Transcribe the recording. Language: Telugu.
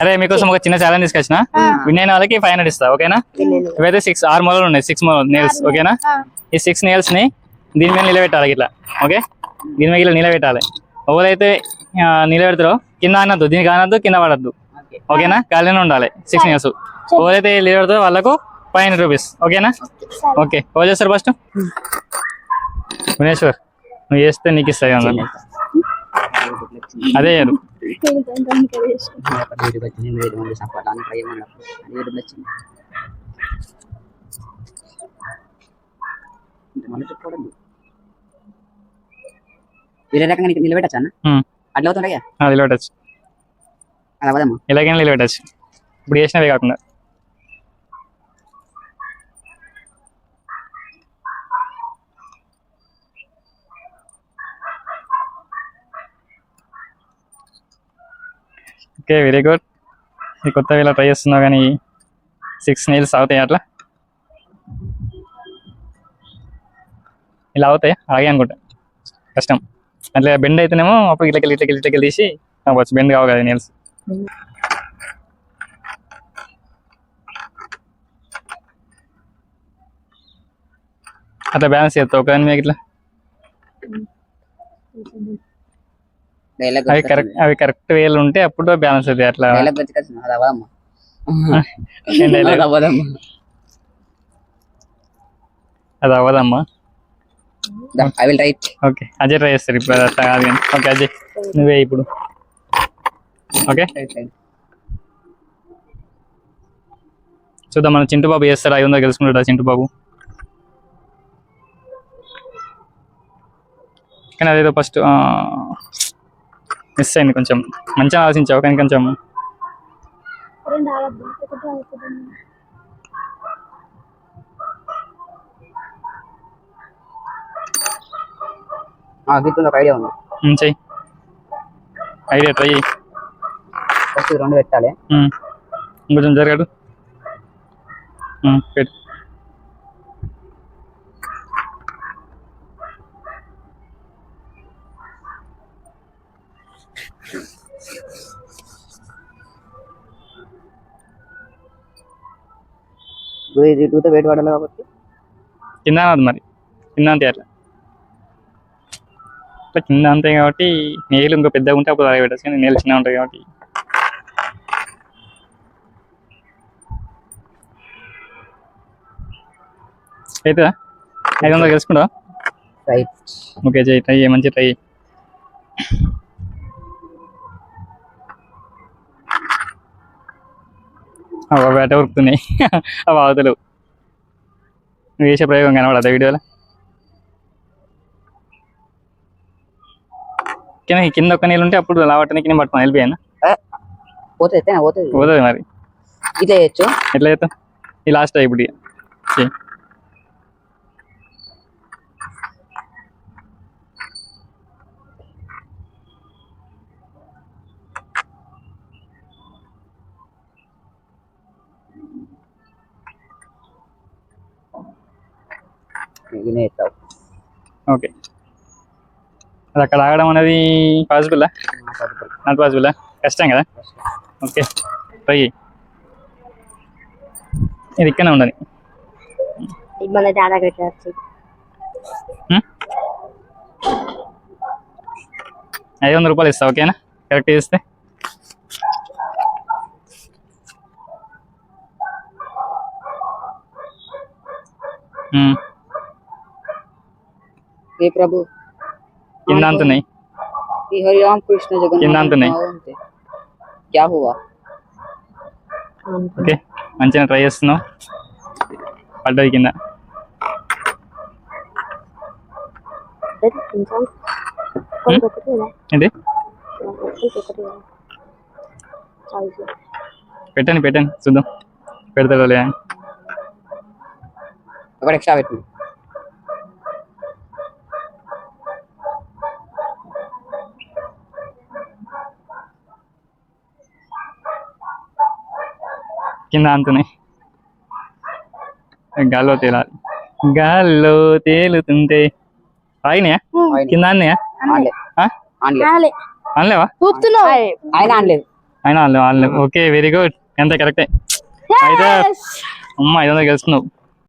అరే మీకోసం ఒక చిన్న ఛాలెంజ్ తీసుకొచ్చిన. విన్ అయిన వాళ్ళకి ఫైవ్ హండ్రెడ్ ఇస్తా ఓకేనా ఇవైతే సిక్స్ ఆరు మొదలు ఉన్నాయి సిక్స్ మొదలు నేల్స్ ఓకేనా ఈ సిక్స్ నేల్స్ని దీని మీద నిలబెట్టాలి ఇట్లా ఓకే దీని మీద ఇట్లా నిలబెట్టాలి. ఎవరైతే నిలబెడతారో కింద అనద్దు దీనికి అనద్దు కింద పడద్దు ఓకేనా గాలిలోనే ఉండాలి సిక్స్ నేల్స్ ఎవరైతే నిలబెడతారో వాళ్ళకు ఫైవ్ హండ్రెడ్ రూపీస్ ఓకేనా ఓకే ఎవరు చేస్తారు ఫస్ట్ వినేశ్వర్ నువ్వు చేస్తే నీకు ఇస్తాయి అందరు అదే వీడికి వచ్చింది మీరు ముందు సపోర్ట్ అని ట్రై చేయమన్నారు అని వీడికి వచ్చింది మళ్ళీ చెప్పుకోవడం వేరే రకంగా నీకు నిలబెట్టచ్చా అన్న. అట్లా అవుతుండే అది నిలబెట్టచ్చు. అది అవదమ్మా ఎలాగైనా నిలబెట్టచ్చు. ఇప్పుడు చేసినవే కాకుండా. ఓకే వెరీ గుడ్ ఈ కొత్త ఇలా ట్రై చేస్తున్నావు కానీ సిక్స్ నీల్స్ అవుతాయి అట్లా? ఇలా అవుతాయి అలాగే అనుకుంటా. కష్టం. అట్లా బెండ్ అయితేనేమో అప్పుడు ఇట్లకెళ్ళి ఇట్లకెళ్ళి ఇట్లకెళ్ళి తీసి అవ్వచ్చు బెండ్ కావు కదా నీల్స్ అట్లా బ్యాలెన్స్ చేస్తావు? ఒకదాని మీద ఇట్లా? అవి కరెక్ట్ అవి కరెక్ట్ వేలు ఉంటే అప్పుడు బ్యాలెన్స్ అవుతాయి అట్లా. అది అవ్వదమ్మా. I will okay Ajay try చేస్తారు ఇప్పుడు అట్లా కాదు కానీ ఓకే అజయ్ నువ్వే ఇప్పుడు. ఓకే? చూద్దాం మన చింటు బాబు చేస్తాడు? ఐదు వందలు గెలుచుకుంటాడు చింటు బాబు కానీ అదేదో ఫస్ట్ మిస్ అయింది కొంచెం. మంచిగా ఆలోచించావు కానీ కొంచెం ఒక ఐడియా ఉంది. చెయ్యి. ఐడియా ట్రై ఫస్ట్ రెండు పెట్టాలి. ఇంకొంచెం జరగడు పెట్టు. ఇది టూతో వెయిట్ పడాలి కాబట్టి. కింద అనదు మరి. కింద అంతే అట్లా. అట్లా కింద అంతే కాబట్టి నేలు ఇంకా పెద్దగా ఉంటే అప్పుడు అలాగే పెట్టచ్చు కానీ నేలు చిన్నగా ఉంటాయి కాబట్టి. అయితే ఐదు వందలు తెలుసుకుంటావా రైట్ ఓకే చెయ్యి ట్రై చేయి మంచి ట్రై బయట ఉరుకుతున్నాయి. అవతలు. నువ్వు చేసే ప్రయోగం కనబడదా వీడియోలో? కింద కింద ఒక నీళ్ళు ఉంటే అప్పుడు లావటానికి నేను పట్టుకుని వెళ్ళిపోయాను? పోతుంది పోతుంది. మరి. ఇట్లా చేయొచ్చు. ఎట్లా చేస్తావు? ఈ లాస్ట్ ఇప్పుడు ఇక. చెయ్యి ఎత్తావు ఓకే. అది అక్కడ ఆగడం అనేది పాసిబుల్లా నాట్ పాసిబుల్లా కష్టం కదా? ఓకే. ట్రై ఇది ఇక్కడనే ఉండని మన? ఐదు వందల రూపాయలు ఇస్తా ఓకేనా? కరెక్ట్ చేస్తే హ్మ్. हे प्रभु కింద అంతున్నాయి हे हरि राम कृष्ण जगन्नाथ కింద అంతున్నాయి भगवंते। क्या हुआ ఓకే మంచిగా ట్రై చేస్తున్నావు పడ్డది కింద కొంచెం ఒకటి ఏంటి ఒకటి చాలు పెట్టండి పెట్టండి చూద్దాం పెడతాడో లేదా అని. ఒకటి ఎక్స్ట్రా పెట్టు కింద అంతున్నాయి గాల్లో తేలాలి గాల్లో తేలుతుంటే. ఆగినాయా? కింద అన్నాయా అనలేవా ఆయన ఓకే వెరీ గుడ్ ఎంత కరెక్టే. అయితే అమ్మ ఐదు వందలు గెలుచుకున్నావు